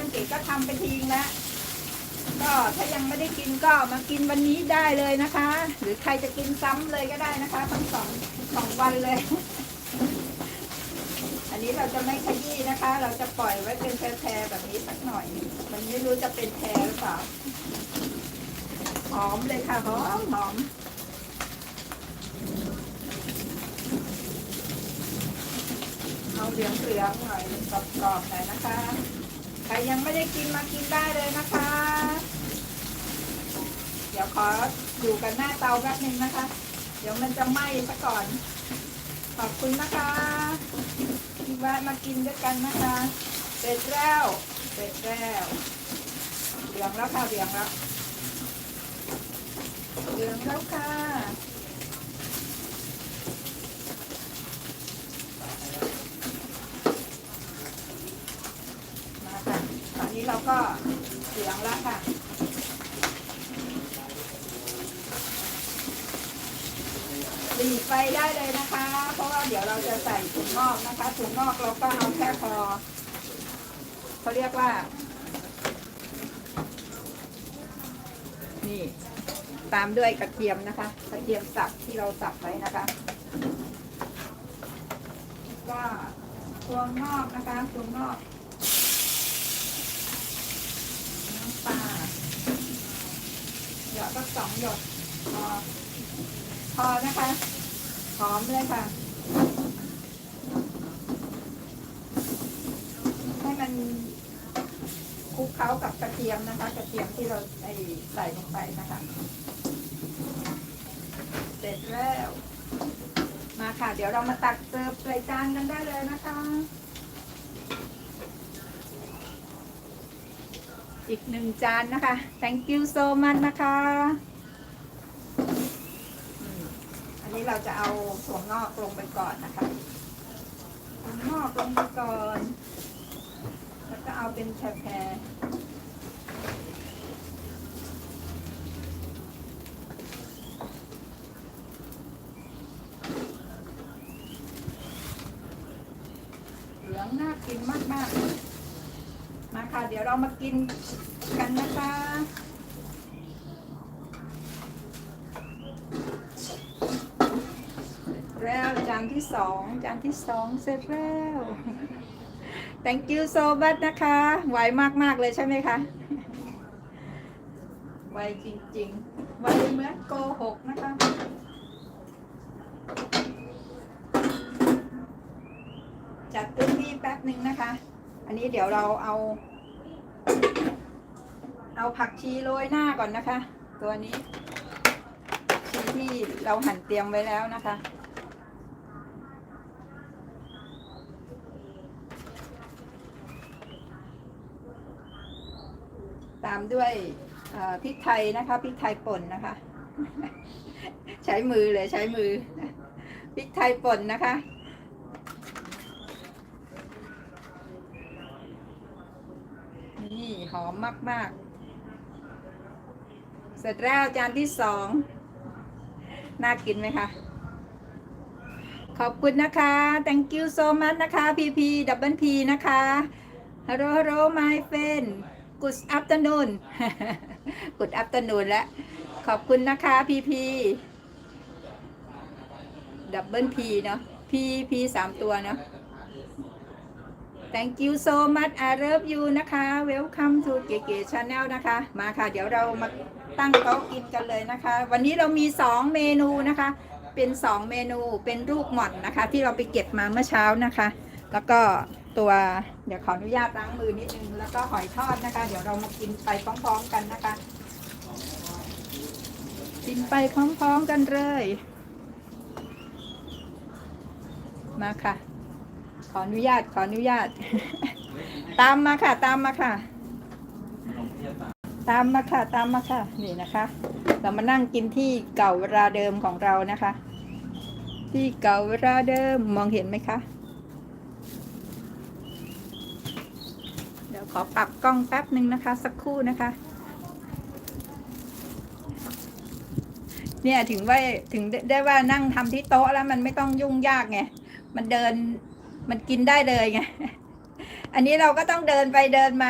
านเก๋ก็ทำไปทิ้งแล้วก็ถ้ายังไม่ได้กินก็มากินวันนี้ได้เลยนะคะ หรือใครจะกินซ้ำเลยก็ได้นะคะ ทั้งสองสองวันเลย อันนี้เราจะไม่ขยี้นะคะ เราจะปล่อยไว้เป็นแพรแบบนี้สักหน่อย มันไม่รู้จะเป็นแพรหรือเปล่าหอมเลยค่ะหอมหอมเอาเหลืองเหลืองๆหน่อยกรอบๆหน่อยนะคะ ครยังไม่ได้กินมากินได้เลยนะคะ เดี๋ยวขออยู่กันหน้าเตาแป๊บนึงนะคะ เดี๋ยวมันจะไหม้ซะก่อน ขอบคุณนะคะที่แวะมากินด้วยกันนะคะ เสร็จแล้ว เสร็จแล้วเหลืองแล้วค่ะเหลืองแล้วเหลืองแล้วค่ะ มาค่ะ ตอ นี้เราก็เหลืองแล้วค่ะ หลีไฟได้เลยนะคะ เพราะว่าเดี๋ยวเราจะใส่ถุงงอกนะคะ ถุงงอกเราก็เอาแค่พอเขาเรียกว่า นี่ ตามด้วยกระเทียมนะคะ กระเทียมสับที่เราสับไว้นะคะก็ตัวงอกนะคะตัวงอก น้ำปลา หยดก็สองหยดพอพอนะคะหอมเลยค่ะ ให้มันคลุกเคล้ากับกระเทียมนะคะ กระเทียมที่เราใส่ลงไปนะคะ เสร็จแล้ว มาค่ะ เดี๋ยวเรามาตักเสิร์ฟใส่จานกันได้เลยนะคะ อีกหนึ่งจานนะคะ thank you so much นะคะ อันนี้เราจะเอาถั่วงอกลงไปก่อนนะคะถั่วงอกลงไปก่อน แล้วก็เอาเป็นแผ่ๆเหลืองน่ากินมากๆมา ค่ะ เดี๋ยวเรามากินกันนะคะแล้วจานที่สองจานที่สองเสร็จแล้ว thank you so much นะคะ ไวมาก ๆ เลยใช่ไหมคะ ไวจริง ๆ ไวเหมือนโกหกนะคะจัดพื้นที่แป๊บหนึ่งนะคะ อันนี้เดี๋ยวเราเอา เอาผักชีโรยหน้าก่อนนะคะ ตัวนี้ชีที่เราหั่นเตรียมไว้แล้วนะคะ ตามด้วยพริกไทยนะคะพริกไทยป่นนะคะ ใช้มือเลยใช้มือพริกไทยป่นนะคะ นี่ หอมมาก ๆ เสร็จแล้วจานที่สอง น่ากินไหมคะ ขอบคุณนะคะ thank you so much นะคะ PP double P นะคะ hello hello my friend good afternoon good afternoon แล้วขอบคุณนะคะ PP double P เนาะ PP สามตัวเนาะ thank you so much I love you นะคะ welcome to เก๋ๆ channel นะคะ มาค่ะ เดี๋ยวเรามาตั้งโต๊ะกินกันเลยนะคะ วันนี้เรามี 2 เมนูนะคะ เป็น 2 เมนูเป็นลูกหม่อนนะคะ ที่เราไปเก็บมาเมื่อเช้านะคะ แล้วก็ตัวเดี๋ยวขออนุญาตล้างมือนิดนึง แล้วก็หอยทอดนะคะ เดี๋ยวเรามากินไปพร้อมๆกันนะคะ กินไปพร้อมๆกันเลย มาค่ะ ขออนุญาตขออนุญาต ตามมาค่ะ ตามมาค่ะ ตามมาค่ะ ตามมาค่ะ นี่นะคะ เรามานั่งกินที่เก่าเวลาเดิมของเรานะคะ ที่เก่าเวลาเดิมมองเห็นไหมคะ เดี๋ยวขอปรับกล้องแป๊บหนึ่งนะคะ สักครู่นะคะเนี่ยถึงว่าถึงได้ว่านั่งทำที่โต๊ะแล้วมันไม่ต้องยุ่งยากไง มันเดิน มันกินได้เลยไง อันนี้เราก็ต้องเดินไปเดินมา